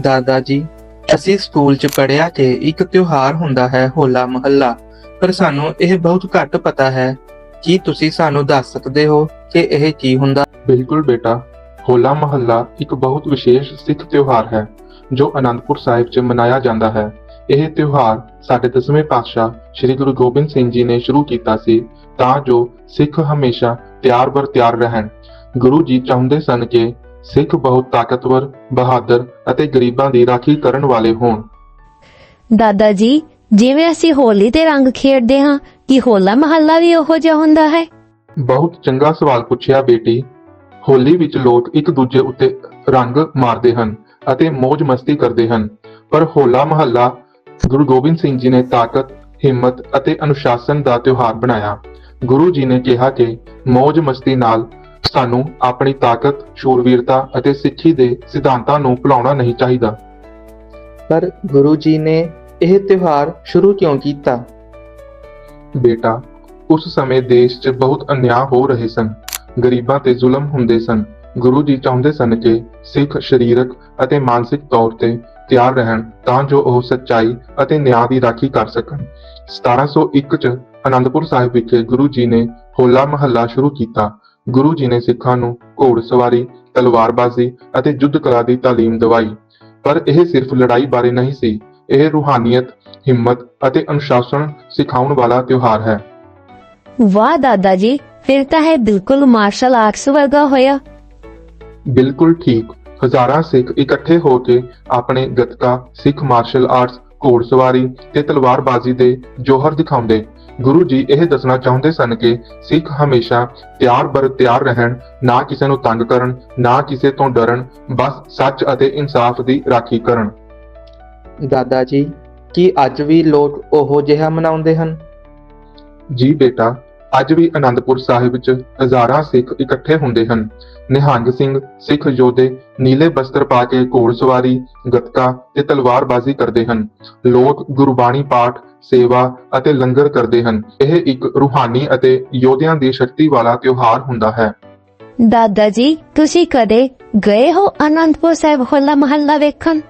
ਦਾਦਾ ਜੀ, ਅਸੀਂ ਸਕੂਲ 'ਚ ਪੜ੍ਹਿਆ ਕਿ ਇੱਕ ਤਿਉਹਾਰ ਹੁੰਦਾ ਹੈ ਹੋਲਾ ਮਹੱਲਾ। ਪਰ ਸਾਨੂੰ ਇਹ ਬਹੁਤ ਘੱਟ ਪਤਾ ਹੈ। ਕੀ ਤੁਸੀਂ ਸਾਨੂੰ ਦੱਸ ਸਕਦੇ ਹੋ ਕਿ ਇਹ ਕੀ ਹੁੰਦਾ? ਬਿਲਕੁਲ ਬੇਟਾ, ਹੋਲਾ ਮਹੱਲਾ ਇੱਕ ਬਹੁਤ ਵਿਸ਼ੇਸ਼ ਸਿੱਖ ਤਿਉਹਾਰ ਹੈ, ਜੋ ਅਨੰਦਪੁਰ ਸਾਹਿਬ 'ਚ ਮਨਾਇਆ ਜਾਂਦਾ ਹੈ। ਇਹ ਤਿਉਹਾਰ ਸਾਡੇ ਦਸਵੇਂ ਪਾਤਸ਼ਾਹ ਸ੍ਰੀ ਗੁਰੂ ਗੋਬਿੰਦ ਸਿੰਘ ਜੀ ਨੇ ਸ਼ੁਰੂ ਕੀਤਾ ਸੀ, ਤਾਂ ਜੋ ਸਿੱਖ ਹਮੇਸ਼ਾ ਤਿਆਰ ਬਰ ਤਿਆਰ ਰਹਿਣ। ਗੁਰੂ ਜੀ ਚਾਹੁੰਦੇ ਸਨ ਕਿ ਸਿੱਖ ਬਹੁਤ ਤਾਕਤਵਰ ਬਹਾਦਰ ਅਤੇ ਗਰੀਬਾਂ ਦੀ ਰਾਖੀ ਕਰਨ ਵਾਲੇ ਹੋਣ। ਦਾਦਾ ਜੀ ਜਿਵੇਂ ਅਸੀਂ ਹੋਲੀ ਤੇ ਰੰਗ ਖੇਡਦੇ ਹਾਂ ਕੀ ਹੋਲਾ ਮਹੱਲਾ ਵੀ ਉਹੋ ਜਿਹਾ ਹੁੰਦਾ ਹੈ? ਬਹੁਤ ਚੰਗਾ ਸਵਾਲ ਪੁੱਛਿਆ ਬੇਟੀ। ਹੋਲੀ ਵਿੱਚ ਲੋਕ ਇੱਕ ਦੂਜੇ ਉੱਤੇ ਰੰਗ ਮਾਰਦੇ ਹਨ ਅਤੇ ਮौज ਮਸਤੀ ਕਰਦੇ ਹਨ। ਪਰ ਹੋਲਾ ਮਹੱਲਾ ਗੁਰੂ ਗੋਬਿੰਦ ਸਿੰਘ ਜੀ ਨੇ ਤਾਕਤ ਹਿੰਮਤ ਅਤੇ ਅਨੁਸ਼ਾਸਨ ਦਾ ਤਿਉਹਾਰ ਬਣਾਇਆ। ਗੁਰੂ ਜੀ ਨੇ ਕਿਹਾ ਕਿ ਮौज ਮਸਤੀ ਨਾਲ ਸਾਨੂੰ ਆਪਣੀ ਤਾਕਤ ਸ਼ੂਰਵੀਰਤਾ ਅਤੇ ਸਿੱਖੀ ਦੇ ਸਿਧਾਂਤਾਂ ਨੂੰ ਭੁਲਾਉਣਾ ਨਹੀਂ ਚਾਹੀਦਾ। ਪਰ ਗੁਰੂ ਜੀ ਨੇ ਇਹ ਤਿਉਹਾਰ ਸ਼ੁਰੂ ਕਿਉਂ ਕੀਤਾ? ਬੇਟਾ ਉਸ ਸਮੇਂ ਦੇਸ਼ 'ਚ ਬਹੁਤ ਅਨਿਆਂ ਹੋ ਰਹੇ ਸਨ। ਗਰੀਬਾਂ ਤੇ ਜ਼ੁਲਮ ਹੁੰਦੇ ਸਨ। ਗੁਰੂ ਜੀ ਚਾਹੁੰਦੇ ਸਨ ਕਿ ਸਿੱਖ ਸਰੀਰਕ ਅਤੇ ਮਾਨਸਿਕ ਤੌਰ ਤੇ ਤਿਆਰ ਰਹਿਣ ਤਾਂ ਜੋ ਉਹ ਸੱਚਾਈ ਅਤੇ ਨਿਆਂ ਦੀ ਰਾਖੀ ਕਰ ਸਕਣ। 1701 ਚ ਅਨੰਦਪੁਰ ਸਾਹਿਬ ਵਿਖੇ ਗੁਰੂ ਜੀ ਨੇ ਹੋਲਾ ਮਹੱਲਾ ਸ਼ੁਰੂ ਕੀਤਾ। ਗੁਰੂ ਜੀ ਨੇ ਸਿੱਖਾਂ ਨੂੰ ਘੋੜਸਵਾਰੀ ਤਲਵਾਰਬਾਜ਼ੀ ਅਤੇ ਯੁੱਧ ਕਲਾ ਦੀ ਤਾਲੀਮ ਦਿਵਾਈ। ਪਰ ਇਹ ਸਿਰਫ ਲੜਾਈ ਬਾਰੇ ਨਹੀਂ ਸੀ। ਇਹ ਰੂਹਾਨੀਅਤ ਹਿੰਮਤ ਅਤੇ ਅਨੁਸ਼ਾਸਨ ਸਿਖਾਉਣ ਵਾਲਾ ਤਿਉਹਾਰ ਹੈ। ਵਾਹ ਦਾਦਾ ਜੀ ਫਿਰ ਤਾਂ ਇਹ ਬਿਲਕੁਲ ਮਾਰਸ਼ਲ ਆਰਟਸ ਵਰਗਾ ਹੋਇਆ। ਬਿਲਕੁਲ ਠੀਕ। ਹਜ਼ਾਰਾਂ ਸਿੱਖ ਇਕੱਠੇ ਹੋ ਕੇ ਆਪਣੇ ਗੱਤਕਾ ਸਿੱਖ ਮਾਰਸ਼ਲ ਆਰਟਸ ਘੋੜਸਵਾਰੀ ਤੇ ਤਲਵਾਰਬਾਜ਼ੀ ਦੇ ਜੋਹਰ ਦਿਖਾਉਂਦੇ। ਗੁਰੂ ਜੀ ਇਹ ਦੱਸਣਾ ਚਾਹੁੰਦੇ ਸਨ ਕਿ ਸਿੱਖ ਹਮੇਸ਼ਾ ਤਿਆਰ ਬਰ ਤਿਆਰ ਰਹਿਣ ਨਾ ਕਿਸੇ ਨੂੰ ਤੰਗ ਕਰਨ ਨਾ ਕਿਸੇ ਤੋਂ ਡਰਨ ਬਸ ਸੱਚ ਅਤੇ ਇਨਸਾਫ ਦੀ ਰਾਖੀ ਕਰਨ। ਦਾਦਾ ਜੀ ਕੀ ਅੱਜ ਵੀ ਲੋਕ ਉਹੋ ਜਿਹਾ ਮਨਾਉਂਦੇ ਹਨ? ਜੀ ਬੇਟਾ ਅੱਜ ਵੀ ਅਨੰਦਪੁਰ ਸਾਹਿਬ ਵਿੱਚ ਹਜ਼ਾਰਾਂ ਸਿੱਖ ਇਕੱਠੇ ਹੁੰਦੇ ਹਨ। ਨਿਹੰਗ ਸਿੰਘ ਸਿੱਖ ਯੋਧੇ ਨੀਲੇ ਬਸਤਰ ਪਾ ਕੇ ਘੋੜਸਵਾਰੀ ਗੱਤਕਾ ਤੇ ਤਲਵਾਰਬਾਜ਼ੀ ਕਰਦੇ ਹਨ। ਲੋਕ ਗੁਰਬਾਣੀ ਪਾਠ ਸੇਵਾ ਅਤੇ ਲੰਗਰ ਕਰਦੇ ਹਨ। ਇਹ ਇੱਕ ਰੂਹਾਨੀ ਅਤੇ ਯੋਧਿਆਂ ਦੀ ਸ਼ਕਤੀ ਵਾਲਾ ਤਿਉਹਾਰ ਹੁੰਦਾ ਹੈ। ਦਾਦਾ ਜੀ ਤੁਸੀਂ ਕਦੇ ਗਏ ਹੋ ਅਨੰਦਪੁਰ ਸਾਹਿਬ ਹੋਲਾ ਮਹੱਲਾ ਵੇਖਣ?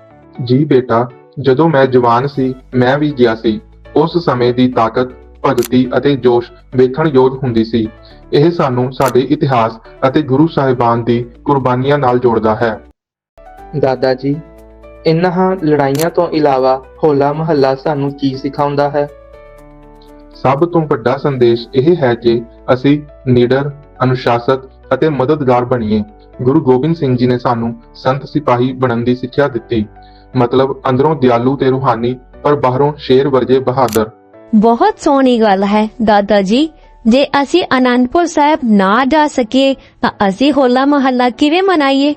ਜੀ ਬੇਟਾ ਜਦੋਂ ਮੈਂ ਜਵਾਨ ਸੀ ਮੈਂ ਵੀ ਗਿਆ ਸੀ। ਉਸ ਸਮੇਂ ਦੀ ਤਾਕਤ ਭਗਤੀ ਅਤੇ ਜੋਸ਼ ਵੇਖਣ ਯੋਗ ਹੁੰਦੀ ਸੀ। ਇਹ ਸਾਨੂੰ ਸਾਡੇ ਇਤਿਹਾਸ ਅਤੇ ਗੁਰੂ ਸਾਹਿਬਾਨ ਦੀ ਕੁਰਬਾਨੀਆਂ ਨਾਲ ਜੋੜਦਾ ਹੈ। ਦਾਦਾ ਜੀ ਇਨ੍ਹਾਂ ਲੜਾਈਆਂ ਤੋਂ ਇਲਾਵਾ ਹੋਲਾ ਮਹੱਲਾ ਸਾਨੂੰ ਕੀ ਸਿਖਾਉਂਦਾ ਹੈ? ਸਭ ਤੋਂ ਵੱਡਾ ਸੰਦੇਸ਼ ਇਹ ਹੈ ਕਿ ਅਸੀਂ ਨਿਡਰ ਅਨੁਸ਼ਾਸਤ ਅਤੇ ਮਦਦਗਾਰ ਬਣੀਏ। ਗੁਰੂ ਗੋਬਿੰਦ ਸਿੰਘ ਜੀ ਨੇ ਸਾਨੂੰ ਸੰਤ ਸਿਪਾਹੀ ਬਣਨ ਦੀ ਸਿੱਖਿਆ ਦਿੱਤੀ। ਮਤਲਬ ਅੰਦਰੋਂ ਦਿਆਲੂ ਤੇ ਰੂਹਾਨੀ ਪਰ ਬਾਹਰੋਂ ਸ਼ੇਰ ਵਰਗੇ ਬਹਾਦਰ। ਬਹੁਤ ਸੋਹਣੀ ਗੱਲ ਹੈ ਦਾਦਾ ਜੀ। ਜੇ ਅਸੀਂ ਅਨੰਦਪੁਰ ਸਾਹਿਬ ਨਾ ਜਾ ਸਕੀਏ ਤਾਂ ਅਸੀਂ ਹੋਲਾ ਮਹੱਲਾ ਕਿਵੇਂ ਮਨਾਈਏ?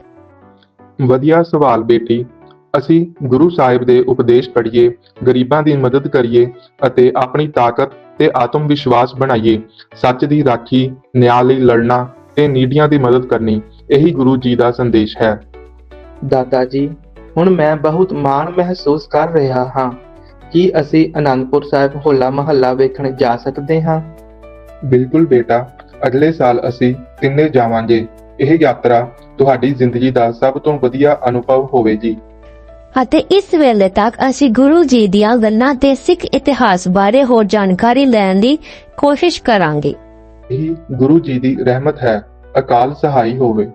ਵਧੀਆ ਸਵਾਲ ਬੇਟੀ। ਅਸੀਂ ਗੁਰੂ ਸਾਹਿਬ ਦੇ ਉਪਦੇਸ਼ ਪੜ੍ਹੀਏ ਗਰੀਬਾਂ ਦੀ ਮਦਦ ਕਰੀਏ ਅਤੇ ਆਪਣੀ ਤਾਕਤ ਤੇ ਆਤਮ ਵਿਸ਼ਵਾਸ ਬਣਾਈਏ ਸੱਚ ਦੀ ਰਾਖੀ ਨਿਆਂ ਲਈ ਲੜਨਾ ਤੇ ਨੀਡੀਆਂ ਦੀ ਮਦਦ ਕਰਨੀ ਇਹੀ ਗੁਰੂ ਜੀ ਦਾ ਸੰਦੇਸ਼ ਹੈ। ਦਾਦਾ ਜੀ ਹੁਣ ਮੈਂ ਬਹੁਤ ਮਾਣ ਮਹਿਸੂਸ ਕਰ ਰਿਹਾ ਹਾਂ ਕੀ ਅਸੀਂ ਅਨੰਦਪੁਰ ਸਾਹਿਬ ਹੋਲਾ ਮਹੱਲਾ ਵੇਖਣ ਜਾ ਸਕਦੇ ਹਾਂ। ਬਿਲਕੁਲ ਬੇਟਾ ਅਗਲੇ ਸਾਲ ਅਸੀਂ ਤਿੰਨੇ ਜਾਵਾਂਗੇ। ਇਹ ਯਾਤਰਾ ਤੁਹਾਡੀ ਜ਼ਿੰਦਗੀ ਦਾ ਸਭ ਤੋਂ ਵਧੀਆ ਅਨੁਭਵ ਹੋਵੇਗੀ। ਅਤੇ ਇਸ ਵੇਲੇ ਤੱਕ ਅਸੀਂ ਗੁਰੂ ਜੀ ਦੀਆਂ ਗੱਲਾਂ ਤੇ ਸਿੱਖ ਇਤਿਹਾਸ ਬਾਰੇ ਹੋਰ ਜਾਣਕਾਰੀ ਲੈਣ ਦੀ ਕੋਸ਼ਿਸ਼ ਕਰਾਂਗੇ। ਇਹੀ ਗੁਰੂ ਜੀ ਦੀ ਰਹਿਮਤ ਹੈ, ਅਕਾਲ ਸਹਾਈ ਹੋਵੇ।